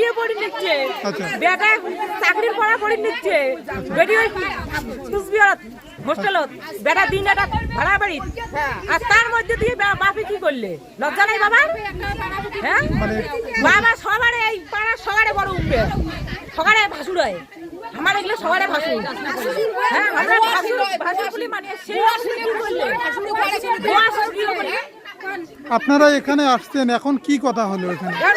বিয়ে পড়ি নিচ্ছে। আচ্ছা। বেটা চাকরির পড়া পড়ি নিচ্ছে। বেটি ওই কুচবিহার হোস্টেলত। বেটা দিন একটা ভাড়া বাড়ি। আর তার মধ্যে দিয়ে বাপি কি করলে? লজ্জা নাই বাবা হ্যাঁ? মানে বাবা সবারে এই পাড়ার সবারে বড় উঠবে। সকালে ভাসুর হয়। আমার এগুলো সবারে ভাসুর। হ্যাঁ ভাসুর ভাসুর বলি মানে সেই আসলে কি করলে? আপনারা এখানে আসছেন এখন কি কথা হলো এখানে? আর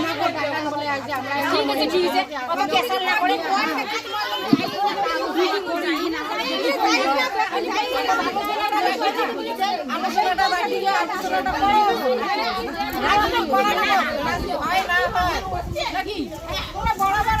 বাপের বাপের পরিচয় দিয়ে পরিচয় দাও।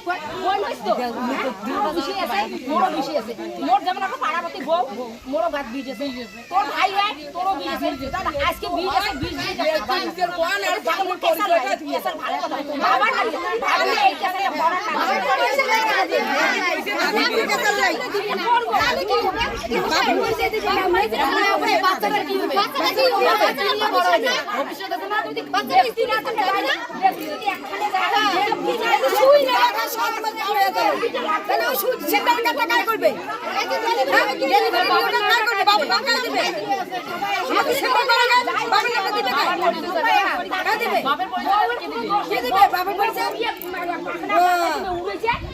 পরিচয় দেয়। মানুষের তাই তো বসে ঠিক আছে আছে কেসার না করে মোর যেমন একটা পাড়াপতি বউ মোরও গাছ বীজ আছে তোর ভাই হয় তোরও বীজ আছে আজকে বীজ আছে বীজ আছে লাগে, কেসার ভালো কথা বাবার ভাবলে এই কেসারে বড় বাচ্চাটা কি হবে বাচ্চাটা কি হবে বাচ্চা নিয়ে বড় হবে ভবিষ্যতে তোমার যদি বাচ্চা স্ত্রী আছে তাই না যদি একখানে যায় শুই না সেটা টাকা কাজ করবে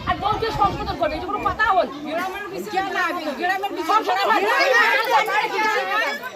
আর বউকে সংশোধন করবে এটা কোনো কথা হল সংশোধন হবে।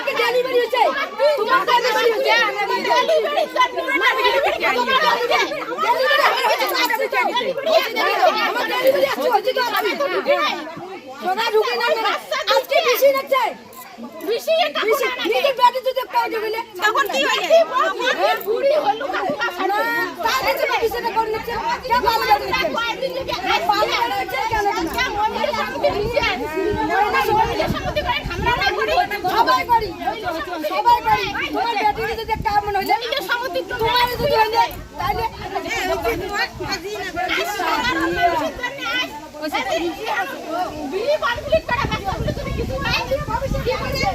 কোথায় যাবে? এত যে শুরু করে দেয়, অধৈর্য হয়ে যায়, কিন্তু কথা বলবে, কথা বলবে। পুরুষটা কোথায় যাবে? পুরুষের ধৈর্য হতে হবে। ও মার যাবে। না আজকে বেশি লাগছে বেশি নিজের ব্যাটে যদি কাউ দেবে তখন কি হইছে বুড়ি হলো তাহলে তো বিষয়টা করে নিচ্ছে কে ভালো লাগছে ভালো লাগছে কেন সবাই করি সবাই করি তোমার ব্যাটে যদি একটা মনে হইলে তোমার যদি হইলে তাহলে বিলি কনফ্লিক্ট করা কাজগুলো তুমি কিছু নাই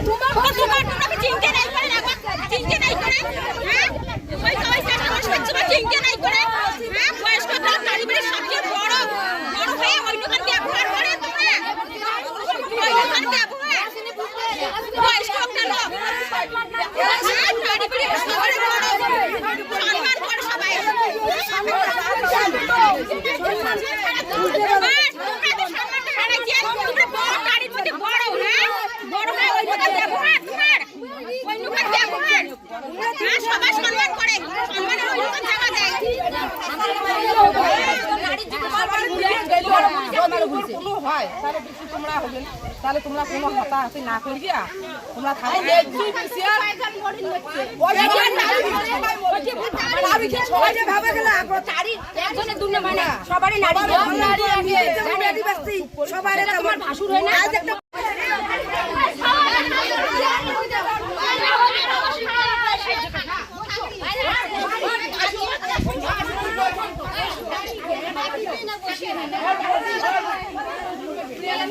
তোমার তোমার তোমরা চিন্তা নাই করে না চিন্তা নাই করে হ্যাঁ ওই ওই কাটা মানুষ তোমার চিন্তা নাই করে হ্যাঁ বয়স্ক লোক নারী বাড়ি সবচেয়ে বড় বড় হয়ে ওই দোকান ব্যবহার করে তোমরা ওই দোকান ব্যবহার বয়স্ক একটা লোক হ্যাঁ নারী বাড়ি সবাই বড় সম্মান করে সবাই সম্মান সবাই সম্মান করে সম্মানের ওই রকম জায়গা দেয় যদি কোনো হয় তাহলে বেশি তোমরা হবে তাহলে তোমরা কোনো না করি তোমরা মানে সবারই নারী সবার তোমার ভাসুর হয় না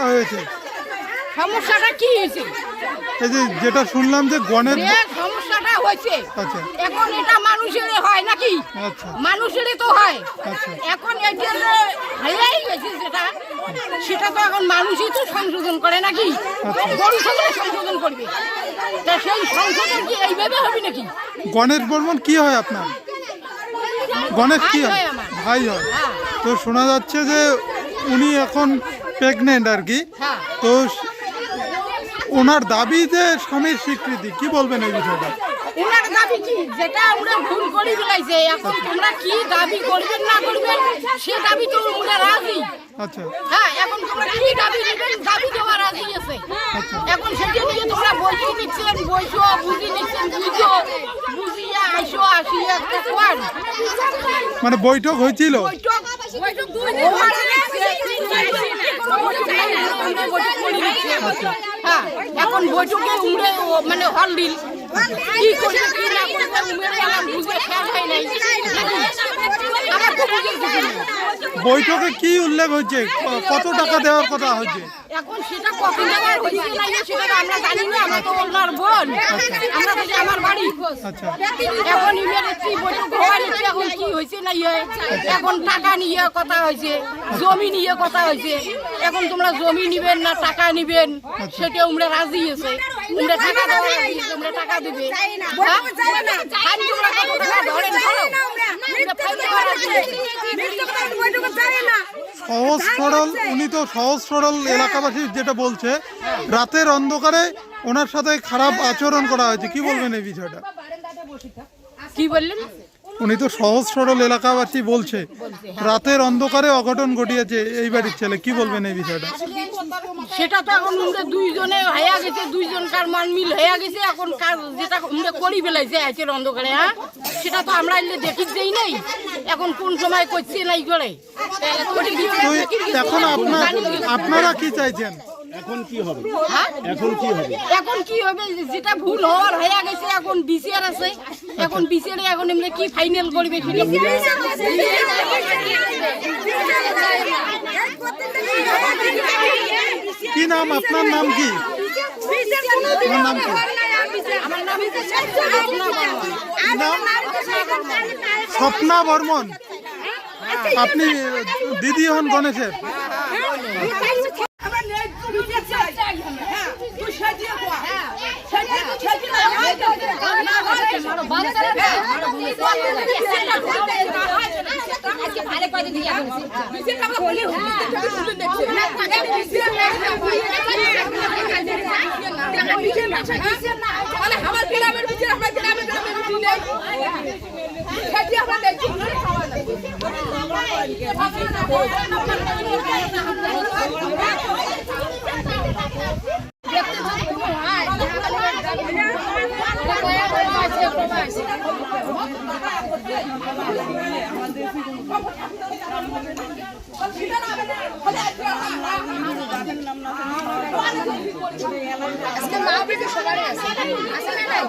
হয়েছে। সমস্যাটা কি হয়েছে? এই যে যেটা শুনলাম যে গণের সমস্যাটা হয়েছে। আচ্ছা। এখন এটা মানুষের হয় নাকি? আচ্ছা। মানুষেরই তো হয়। আচ্ছা। এখন এটা যে হয়েই গেছে যেটা সেটা তো এখন মানুষই তো সংশোধন করে নাকি? গরু সংশোধন করবে। তা সেই সংশোধন কি এইভাবে হবে নাকি? গণেশ বর্মন কি হয় আপনার? গণেশ কি হয়? ভাই হ্যাঁ। তো শোনা যাচ্ছে যে উনি এখন প্রেগনেন্ট আর কি। হ্যাঁ। তো ওনার দাবি যে স্বামীর স্বীকৃতি কি বলবেন এই বিষয়টা? ওনার দাবি কি? যেটা আমরা ভুল করি ফেলাইছে এখন তোমরা কি দাবি করবেন না করবেন সে দাবি তো আমরা রাজি। আচ্ছা। হ্যাঁ এখন তোমরা কি দাবি নেবেন দাবি দেওয়া রাজি আছে। আচ্ছা। এখন সেটা নিয়ে তোমরা বইও নিচ্ছেন বইছো বুঝি নিচ্ছেন বুঝো বুঝিয়া আইসো আসিয়া একটা মানে বৈঠক হয়েছিল? বৈঠক হ্যাঁ এখন বৈঠকে উমরে মানে হল দিল কি করে কি না করবে উমরে আমার বুঝে খেয়াল হয় নাই আমার। বৈঠকে কি উল্লেখ হয়েছে? কত টাকা দেওয়ার কথা হয়েছে? এখন সেটা কত জায়গায় হয়েছে না ইয়ে সেটা আমরা জানি না আমরা তো ওনার বোন। আমরা তো আমার বাড়ি। আচ্ছা। এখন ইমের একটি বৈঠক হওয়ার এখন কি হয়েছে না ইয়ে? এখন টাকা নিয়ে কথা হয়েছে জমি নিয়ে কথা হয়েছে। এখন তোমরা জমি নিবেন না টাকা নিবেন সেটা উমরা রাজি আছে। উমরা টাকা দেওয়া রাজি টাকা দিবে? তোমরা কত টাকা ধরেন ধরো। সহজ সরল উনি তো সহজ সরল এলাকাবাসী যেটা বলছে রাতের অন্ধকারে ওনার সাথে খারাপ আচরণ করা হয়েছে। কি বলবেন এই বিষয়টা? কি বললেন? উনি তো সহজ সরল এলাকাবাসী বলছে রাতের অন্ধকারে অঘটন ঘটিয়েছে এই বাড়ির ছেলে কি বলবেন এই বিষয়টা? সেটা তো এখন উমরা দুইজনে হয়ে গেছে দুইজন কার মান মিল হয়ে গেছে এখন কার যেটা উমরা করি ফেলাইছে আছে অন্ধকারে হ্যাঁ? সেটা তো আমরা এলে দেখি যেই নেই। এখন কোন সময় করছে নাই করে এখন আপনারা কি চাইছেন? এখন কি হবে? হ্যাঁ? এখন কি হবে? এখন কি হবে? যেটা ভুল হওয়ার হয়ে গেছে এখন বিচার আছে। এখন বিচারে এখন এমনি কি ফাইনাল করবে সেটা কি নাম? আপনার নাম কি? স্বপ্না বর্মন। আপনি দিদি হন গণেশের। আমার গ্রামের ভিতরে আমার গ্রামের গ্রামের ভিতরে সেটি আমরা দেখছি আজকে মা বেটি সবারই আছে আছে নাই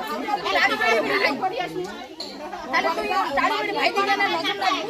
তাহলে তুই ভাই দিকে নজর রাখব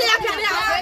mira, mira.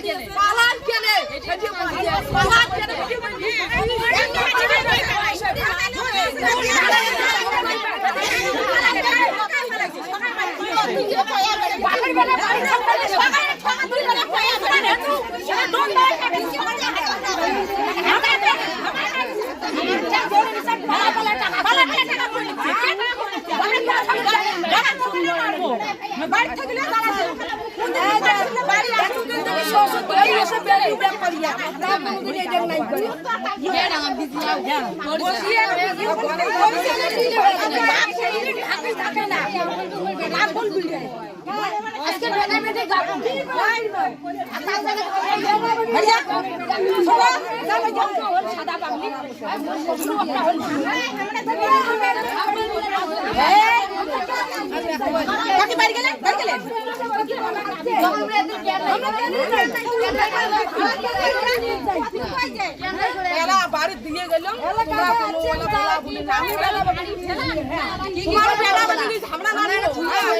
এরা বাড়ি দিয়ে গেল বলি না।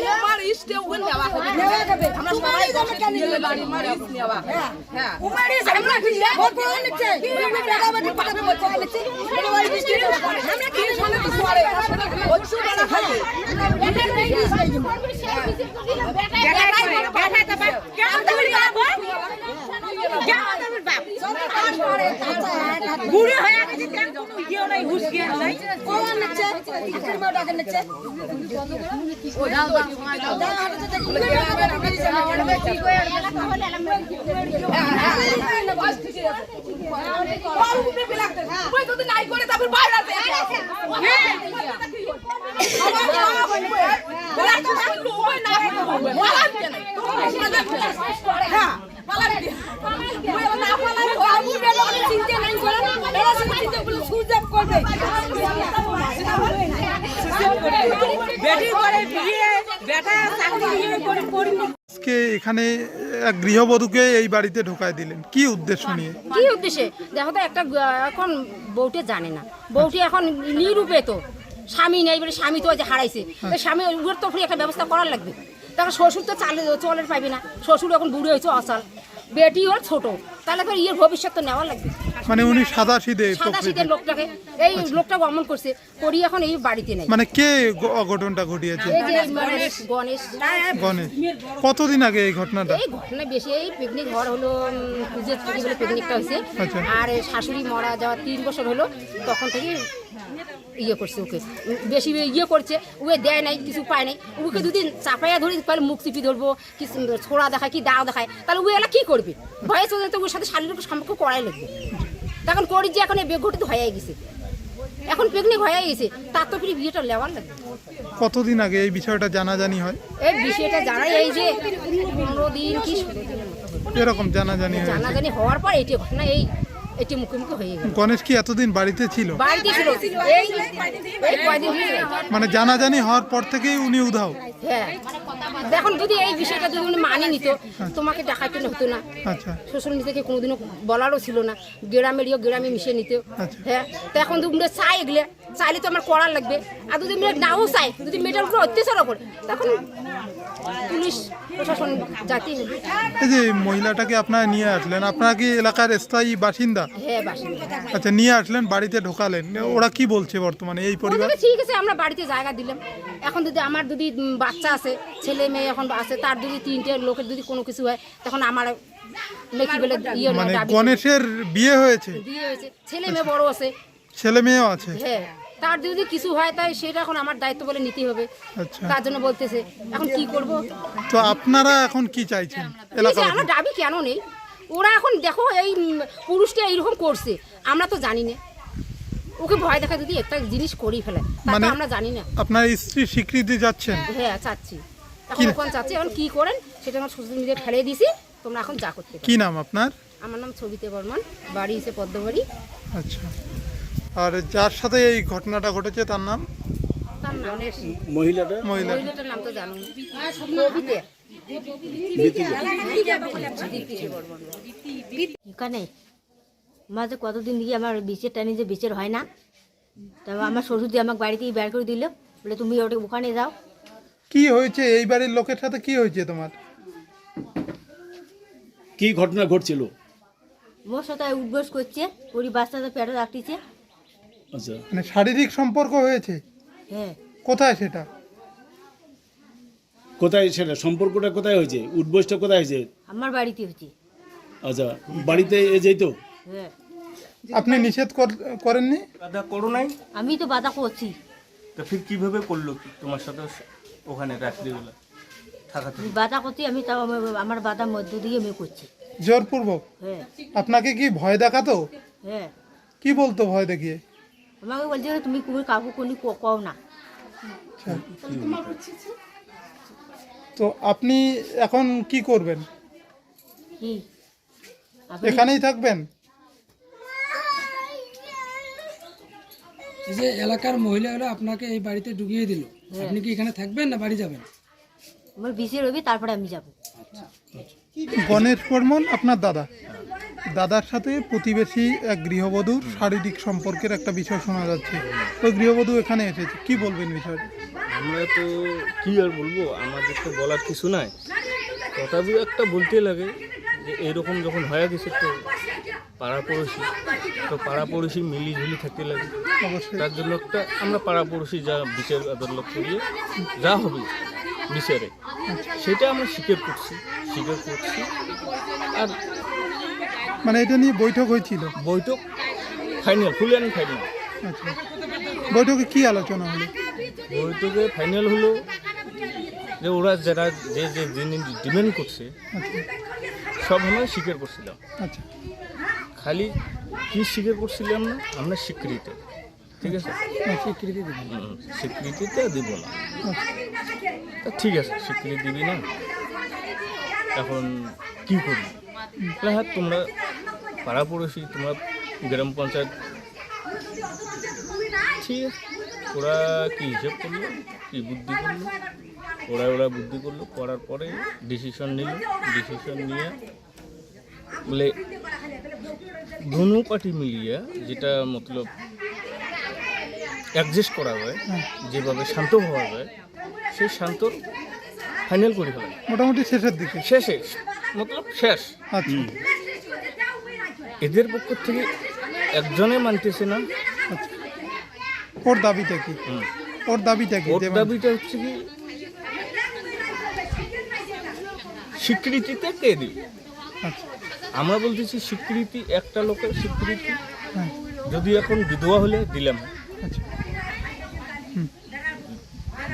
তোমার ইস্টে ওখানে নেওয়া হবে। আমরা সবাই গেলে বাড়ি মার ইস্ট নেওয়া। হ্যাঁ। আমরা কি শুনে তো পরে, আসলে হচ্ছে বেলা খাবে। বুড়ি হয়ে গেছে তার কোনো ইয়ে নাই হুশ জ্ঞান নাই বাইরে আছে। আমার মা না। পালান কেন? হ্যাঁ? ওই না বলে চিনতে নাই আজকে এখানে এক গৃহবধূকে এই বাড়িতে ঢোকায় দিলেন। কি উদ্দেশ্য নিয়ে? কি উদ্দেশ্যে? দেখো তো একটা এখন বউটে জানে না। বউটি এখন নিরূপে তো। স্বামী নেই বলে স্বামী তো যে হারাইছে। স্বামী উড়ের তো একটা ব্যবস্থা করার লাগবে। তখন শ্বশুর তো চালে চলের পাবি না। শ্বশুর এখন বুড়ো হয়েছে অসাল বেটি ওর ছোট। তাহলে তো ইয়ের ভবিষ্যৎ তো নেওয়ার লাগবে। মানে উনি সাদা সিধে সাদা শীতের লোকটাকে। এই লোকটা অমন করছে করি এখন এই বাড়িতে নেই। মানে কে অঘটনটা ঘটিয়েছে? গণেশ গণেশ। কতদিন আগে এই ঘটনাটা? এই ঘটনা বেশি এই পিকনিক ঘর হলো পুজোর ছুটি বলে পিকনিকটা হয়েছে। আচ্ছা। আর এই শাশুড়ি মরা যাওয়া তিন বছর হলো তখন থেকে ইয়ে করছে ওকে। বেশি ইয়ে করছে ওকে দেয় নাই কিছু পায় নাই। ওকে দুদিন চাপাইয়া ধরি তাহলে মুখ চিপি ধরবো কি ছোড়া দেখায় কি দাও দেখায়। তাহলে ও এলা কি করবে? ভয়ে চলে তো ওর সাথে শারীরিক সম্পর্ক করাই লাগবে। তখন করি যে এখন এই বেঘটিত হয়ে গেছে। এখন পিকনিক হয়ে গেছে তার তো ফিরে বিয়েটা নেওয়ার লাগবে। কতদিন আগে এই বিষয়টা জানাজানি হয়? এই বিষয়টা জানাই এই যে পনেরো দিন কি। এরকম জানাজানি জানাজানি হওয়ার পর এটি ঘটনা এই এটি মুখোমুখি হয়ে গেল। গণেশ কি এতদিন বাড়িতে ছিল? বাড়িতে ছিল। এই এই কয়দিন মানে জানাজানি হওয়ার পর থেকেই উনি উধাও। হ্যাঁ। দেখুন যদি এই বিষয়টা যদি উনি মানে নিত তোমাকে ডাকাইতে হতো না। আচ্ছা। শ্বশুর নিজেকে কোনোদিনও বলারও ছিল না। গ্রামেরও গ্রামে মিশে নিত। হ্যাঁ হ্যাঁ। তো এখন তুমি চাই এগুলো। চাইলে তো আমার করার লাগবে। আর যদি মেয়ে নাও চাই যদি মেয়েটার উপরে অত্যাচারও করে তখন পুলিশ প্রশাসন জাতি এই যে মহিলাটাকে আপনারা নিয়ে আসলেন আপনারা কি এলাকার স্থায়ী বাসিন্দা? হ্যাঁ বাসিন্দা। আচ্ছা নিয়ে আসলেন বাড়িতে ঢোকালেন। ওরা কি বলছে বর্তমানে এই পরিবার? ঠিক আছে আমরা বাড়িতে জায়গা দিলাম। এখন যদি আমার যদি বাচ্চা আছে ছেলে মেয়ে এখন আছে তার যদি তিনটে লোকের যদি কোনো কিছু হয় তখন আমার নাকি বলে ইয়ে মানে গণেশের বিয়ে হয়েছে? বিয়ে হয়েছে। ছেলে মেয়ে বড় আছে ছেলে মেয়েও আছে? হ্যাঁ। তার যদি কিছু হয় তাই সেটা এখন আমার দায়িত্ব বলে নিতে হবে। আচ্ছা। তার জন্য বলতেছে এখন কি করব? তো আপনারা এখন কি চাইছেন? এলাকা আমার দাবি কেন নেই? ওরা এখন দেখো এই পুরুষটা এইরকম করছে আমরা তো জানি না। ওকে ভয় দেখা যদি একটা জিনিস করি ফেলে মানে- আমরা জানি না। আপনার স্ত্রী স্বীকৃতি যাচ্ছেন? হ্যাঁ চাচ্ছি। এখন কি- ওখানে চাচ্ছি এখন কি করেন সেটা আমার সোশ্যাল মিডিয়ায় ফেলে দিছি তোমরা এখন যা করতে কি নাম আপনার? আমার নাম ছবিতে বর্মন বাড়ি এসে পদ্মবাড়ি। আচ্ছা। আর যার সাথে এই ঘটনাটা ঘটেছে তার নাম? তার নাম মহিলাটা? মহিলা নাম তো জানো। এখানে মাঝে কতদিন দিয়ে আমার বিচের টাইমে যে বিচের হয় না তা আমার শ্বশুর দিয়ে আমাকে বাড়িতেই বের করে দিল। বলে তুমি ওটা ওখানে যাও। কি হয়েছে? এই বাড়ির লোকের সাথে কি হয়েছে তোমার? কি ঘটনা ঘটছিল? মোর সাথে উদ্বোস করছে ওরই বাচ্চাটা পেটে রাখতেছে। আচ্ছা। মানে শারীরিক সম্পর্ক হয়েছে? হ্যাঁ। কোথায় সেটা? কোথায় সেটা? সম্পর্কটা কোথায় হয়েছে? উদ্বোসটা কোথায় হয়েছে? আমার বাড়িতে হয়েছে। আচ্ছা বাড়িতে এ যেত হ্যাঁ। আপনি নিষেধ কর- করেননি? দাদা করো নাই? আমি তো বাধা করছি। তো ফির কীভাবে করল কি? তোমার সাথে ওখানে রাত্রিবেলা থাকাতে আমি বাধা করছি আমি তাও আমার- আমার বাধা মধ্য দিয়ে আমি করছি। জোরপূর্বক? হ্যাঁ। আপনাকে কি ভয় দেখাতো? হ্যাঁ। কি বলতো ভয় দেখিয়ে? আমাকে বলছে যে তুমি তুমি কাউকে কোনো ক- কও না। আচ্ছা। তো আপনি এখন কি করবেন? কি? এখানেই থাকবেন? এই যে এলাকার মহিলারা আপনাকে এই বাড়িতে ঢুকিয়ে দিল আপনি কি এখানে থাকবেন না বাড়ি যাবেন? আমার বিসি রবি তারপরে আমি যাব। গণেশ বর্মন আপনার দাদা। দাদার সাথে প্রতিবেশী এক গৃহবধূর শারীরিক সম্পর্কের একটা বিষয় শোনা যাচ্ছে। তো গৃহবধূ এখানে এসেছে কি বলবেন বিষয়টা? আমরা তো কি আর বলব আমাদের তো বলার কিছু নাই। তথাপিও একটা বলতে লাগে যে এরকম যখন হয়ে গেছে তো পাড়াপড়োশি তো পাড়াপড়োশি মিলিঝুলি থাকতে লাগে। তার জন্য একটা আমরা পাড়া পাড়াপড়োশি যা বিচার আদালত করিয়ে যা হবে বিচারে সেটা আমরা স্বীকার করছি স্বীকার করছি। আর মানে এটা নিয়ে বৈঠক হয়েছিল। বৈঠক ফাইনাল ফুল অ্যান্ড ফাইনাল। আচ্ছা। বৈঠকে কি আলোচনা হলো? বৈঠকে ফাইনাল হলো যে ওরা যারা যে যে ডিমান্ড করছে আচ্ছা। সব আমরা স্বীকার করছিলাম। আচ্ছা। খালি কি স্বীকার করছিলাম না আমরা স্বীকৃতি। ঠিক আছে? স্বীকৃতি দিবেন হুম, স্বীকৃতিটা দিব না। আচ্ছা। তা ঠিক আছে স্বীকৃতি দিবি না। এখন কি করবি? হ্যাঁ তোমরা পাড়াপড়োশি তোমরা গ্রাম পঞ্চায়েত। ঠিক আছে। ওরা কি হিসেব করল? কি বুদ্ধি করল? ওরা ওরা বুদ্ধি করল করার পরে ডিসিশন নিল। ডিসিশন নিয়ে বলে ধনু পার্টি মিলিয়ে যেটা মতলব অ্যাডজাস্ট করা হয় যেভাবে শান্ত হওয়া যায় সেই শান্ত ফাইনাল করে ফেলা। মোটামুটি শেষের দিকে। শেষে মতলব শেষ। আচ্ছা। এদের পক্ষ থেকে একজনে মানতেছে না। ওর দাবিটা কি। ওর দাবিটা কি? ওর দাবিটা হচ্ছে কি স্বীকৃতিতে কে দিবে? আচ্ছা। আমরা বলতেছি স্বীকৃতি একটা লোকের স্বীকৃতি। হ্যাঁ। যদি এখন বিধবা হলে দিলাম। আচ্ছা।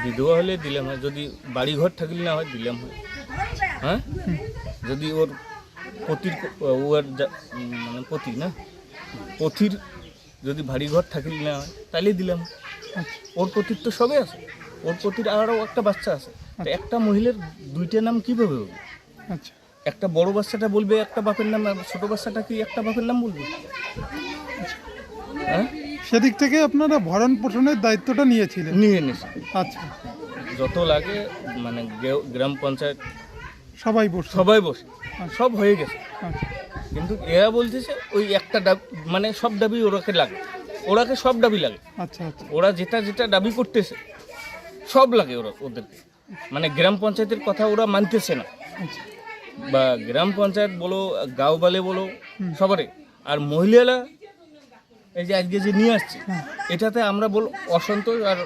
বিধবা হলে দিলাম হয়। যদি বাড়ি ঘর থাকলে না হয় দিলাম হয়। হ্যাঁ? যদি ওর পতির যা- মানে পতি না? পথির যদি বাড়ি ঘর থাকলে না হয় তাহলে দিলাম। আচ্ছা। ওর পতির তো সবে আছে। ওর পতির আরও একটা বাচ্চা আছে। তো একটা মহিলার দুইটা নাম কীভাবে হবে আচ্ছা। একটা বড় বাচ্চাটা বলবে একটা বাপের নাম আর ছোট বাচ্চাটা কি একটা বাপের নাম বলবে? হ্যাঁ? সেদিক থেকে আপনারা ভরণ পোষণের দায়িত্বটা নিয়েছিলেন। নিয়ে নিছে আচ্ছা। যত লাগে মানে গ্রাম পঞ্চায়েত সবাই বসে। সবাই বসে। সব হয়ে গেছে। আচ্ছা। কিন্তু এরা বলতেছে ওই একটা মানে সব দাবি ওরাকে লাগে। ওরাকে সব দাবি লাগে। আচ্ছা আচ্ছা। ওরা যেটা যেটা দাবি করতেছে সব লাগে ওরা ওদেরকে। মানে গ্রাম পঞ্চায়েতের কথা ওরা মানতেছে না। আচ্ছা। বা গ্রাম পঞ্চায়েত বলো গাঁওবালে বলো সবারই। আর মহিলারা এই যে আজকে যে নিয়ে আসছে এটাতে আমরা বল অসন্তোষ আর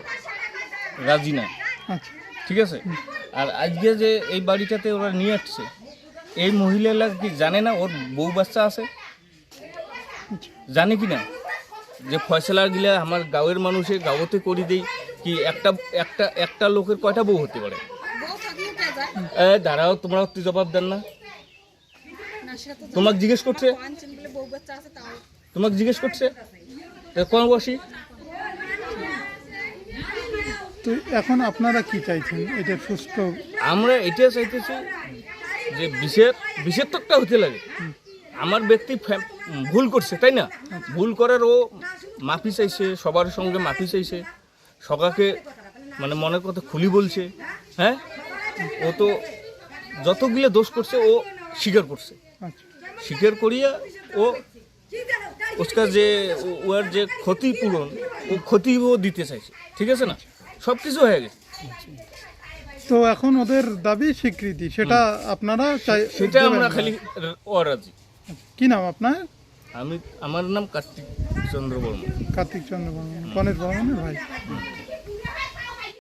রাজি না আচ্ছা। ঠিক আছে? আর আজকে যে এই বাড়িটাতে ওরা নিয়ে আসছে এই মহিলারা কি জানে না ওর বউ বাচ্চা আছে? জানে কি না যে ফয়সলা গিলা আমার গাঁয়ের মানুষে গাঁওতে করে দেই কি একটা একটা একটা লোকের কয়টা বউ হতে পারে? এ দাঁড়াও তোমরা তুই জবাব দেন না। তোমাকে জিজ্ঞেস করছে? তোমাকে জিজ্ঞেস করছে? কোন বসি তো এখন আপনারা কি চাইছেন? এটা সুস্থ আমরা এটা চাইতেছি যে বিষের বিষের তো একটা হতে লাগে। আমার ব্যক্তি ফ্যা- ভুল করছে তাই না? ভুল করার ও মাফি চাইছে সবার সঙ্গে মাফি চাইছে। সকাকে মানে মনের কথা খুলি বলছে হ্যাঁ? ও তো যতগুলো দোষ করছে ও স্বীকার করছে। আচ্ছা। স্বীকার করিয়া ও ওসকার যে ওর যে ক্ষতিপূরণ ও ক্ষতি ও দিতে চাইছে। ঠিক আছে না? সব কিছু হয়ে গেছে। তো এখন ওদের দাবি স্বীকৃতি সেটা আপনারা চাই সেটা আমরা খালি অরাজি কি নাম আপনার? আমি আমার নাম কার্তিক চন্দ্র বর্মা কার্তিক চন্দ্র বর্মন গণেশ বর্মনের ভাই।